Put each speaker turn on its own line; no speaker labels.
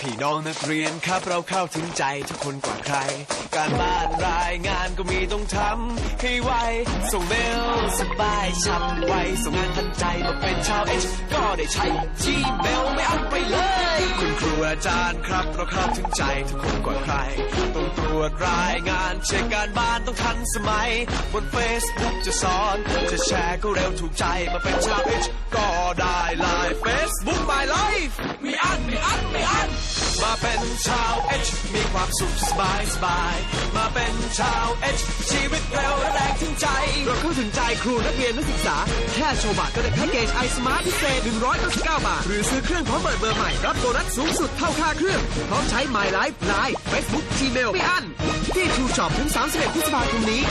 พี่น้องนักเรียนครับเราเข้าถึงใจทุกคนกว่าใคร การบ้านรายงานก็มีต้องทำให้ไว ส่งเมลสบายฉับไว ส่งงานทันใจมาเป็นชาวเอชก็ได้ใช้ Gmail ไม่อันไปเลย คุณครูอาจารย์ครับเราเข้าถึงใจทุกคนกว่าใคร ต้องตรวจรายงานเช็คการบ้านต้องทันสมัย บน Facebook จะสอน จะแชร์ก็เร็วถูกใจมาเป็นชาวเอชก็ ชาวเอชมีความสุขสบายสบาย มาเป็นชาวเอชชีวิตเร็วและแรงถึงใจ
เราเข้าถึงใจครูนักเรียนนักศึกษา แค่โชว์บัตรก็ได้แพ็กเกจไอสมาร์ทพิเศษ199 บาท หรือซื้อเครื่องพร้อมเปิดเบอร์ใหม่ รับโบนัสสูงสุดเท่าค่าเครื่อง พร้อมใช้ My Life Line Facebook Gmail ไม่อันที่ True Shop ถึง31พฤษภาคมนี้